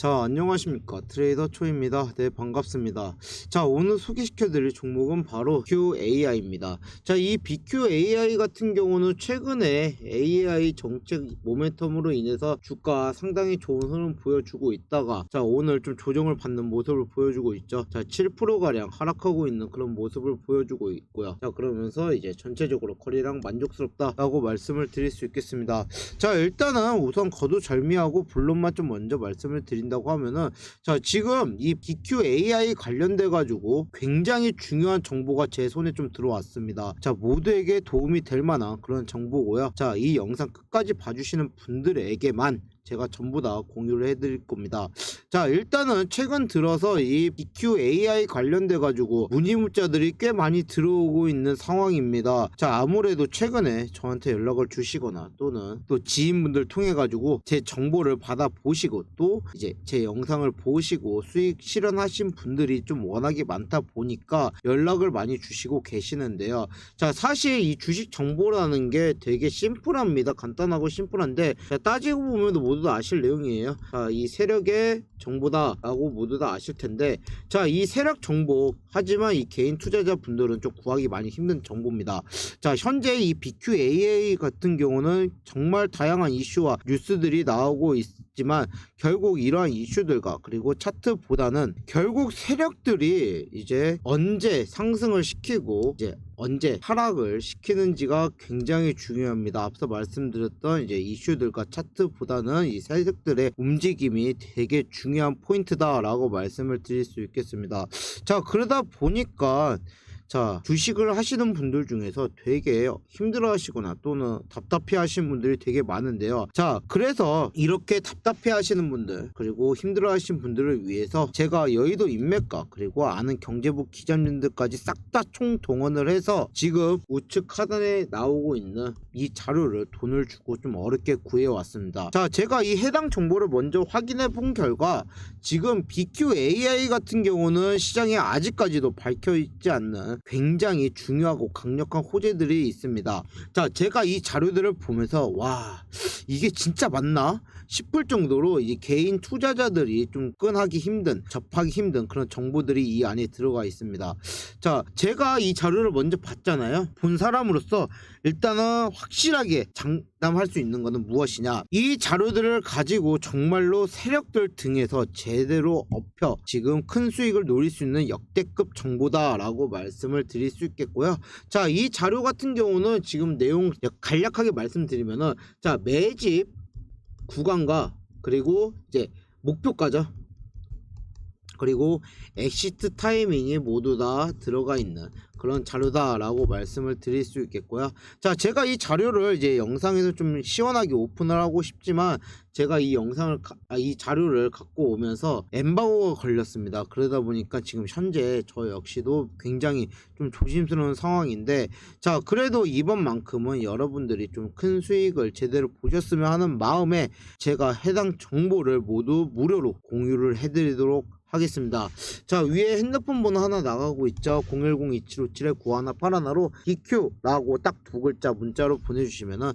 자 안녕하십니까. 트레이더 초입니다. 네 반갑습니다. 자 오늘 소개시켜 드릴 종목은 바로 QAI입니다. 자 이 BQAI 같은 경우는 최근에 AI 정책 모멘텀으로 인해서 주가 상당히 좋은 흐름 보여주고 있다가 자 오늘 좀 조정을 받는 모습을 보여주고 있죠. 자 7%가량 하락하고 있는 그런 모습을 보여주고 있고요. 자 그러면서 이제 전체적으로 거래량 만족스럽다 라고 말씀을 드릴 수 있겠습니다. 자 일단은 우선 거두 절미하고 본론만 좀 먼저 말씀을 드린 다고 하면은 자 지금 이 BQAI 관련돼 가지고 굉장히 중요한 정보가 제 손에 좀 들어왔습니다. 자 모두에게 도움이 될 만한 그런 정보고요. 자 이 영상 끝까지 봐주시는 분들에게만 제가 전부 다 공유를 해드릴 겁니다. 자, 일단은 최근 들어서 이 BQAI 관련돼 가지고 문의 문자들이 꽤 많이 들어오고 있는 상황입니다. 자, 아무래도 최근에 저한테 연락을 주시거나 또는 또 지인분들 통해 가지고 제 정보를 받아 보시고 또 이제 제 영상을 보시고 수익 실현하신 분들이 좀 워낙에 많다 보니까 연락을 많이 주시고 계시는데요. 자, 사실 이 주식 정보라는 게 되게 심플합니다. 간단하고 심플한데 자, 따지고 보면 모두 다 아실 내용이에요. 자, 이 세력의 정보다라고 모두 다 아실 텐데, 자, 이 세력 정보 하지만 이 개인 투자자 분들은 좀 구하기 많이 힘든 정보입니다. 자, 현재 이 BQAA 같은 경우는 정말 다양한 이슈와 뉴스들이 나오고 있지만 결국 이러한 이슈들과 그리고 차트보다는 결국 세력들이 이제 언제 상승을 시키고 이제 언제 하락을 시키는지가 굉장히 중요합니다. 앞서 말씀드렸던 이제 이슈들과 차트보다는 이 세력들의 움직임이 되게 중요 한 포인트다라고 말씀을 드릴 수 있겠습니다. 자, 그러다 보니까 자, 주식을 하시는 분들 중에서 되게 힘들어 하시거나 또는 답답해 하시는 분들이 되게 많은데요. 자, 그래서 이렇게 답답해 하시는 분들, 그리고 힘들어 하시는 분들을 위해서 제가 여의도 인맥과 그리고 아는 경제부 기자님들까지 싹 다 총 동원을 해서 지금 우측 하단에 나오고 있는 이 자료를 돈을 주고 좀 어렵게 구해왔습니다. 자, 제가 이 해당 정보를 먼저 확인해 본 결과 지금 BQAI 같은 경우는 시장에 아직까지도 밝혀 있지 않는 굉장히 중요하고 강력한 호재들이 있습니다. 자, 제가 이 자료들을 보면서 와, 이게 진짜 맞나? 싶을 정도로 이 개인 투자자들이 좀 끈하기 힘든, 접하기 힘든 그런 정보들이 이 안에 들어가 있습니다. 자, 제가 이 자료를 먼저 봤잖아요. 본 사람으로서 일단은 확실하게 장담할 수 있는 것은 무엇이냐? 이 자료들을 가지고 정말로 세력들 등에서 제대로 업혀 지금 큰 수익을 노릴 수 있는 역대급 정보다라고 말씀 을 드릴 수 있겠고요. 자, 이 자료 같은 경우는 지금 내용 간략하게 말씀드리면은 자, 매집 구간과 그리고 이제 목표가죠. 그리고 엑시트 타이밍이 모두 다 들어가 있는 그런 자료다라고 말씀을 드릴 수 있겠고요. 자, 제가 이 자료를 이제 영상에서 좀 시원하게 오픈을 하고 싶지만 제가 이 영상을 가- 아, 이 자료를 갖고 오면서 엠바고가 걸렸습니다. 그러다 보니까 지금 현재 저 역시도 굉장히 좀 조심스러운 상황인데 자, 그래도 이번만큼은 여러분들이 좀 큰 수익을 제대로 보셨으면 하는 마음에 제가 해당 정보를 모두 무료로 공유를 해드리도록 하겠습니다. 자 위에 핸드폰 번호 하나 나가고 있죠 010-2757-9181로 DQ라고 딱 두 글자 문자로 보내주시면은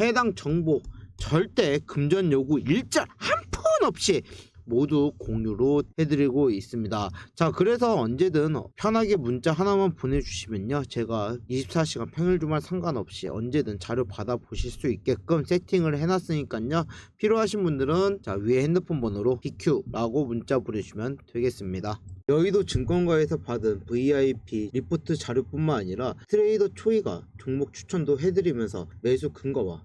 해당 정보 절대 금전 요구 일절 한 푼 없이 모두 공유로 해드리고 있습니다. 자, 그래서 언제든 편하게 문자 하나만 보내주시면요. 제가 24시간 평일 주말 상관없이 언제든 자료 받아 보실 수 있게끔 세팅을 해놨으니까요. 필요하신 분들은 자, 위에 핸드폰 번호로 BQ라고 문자 보내주시면 되겠습니다. 여의도 증권가에서 받은 VIP 리포트 자료뿐만 아니라 트레이더 초이가 종목 추천도 해드리면서 매수 근거와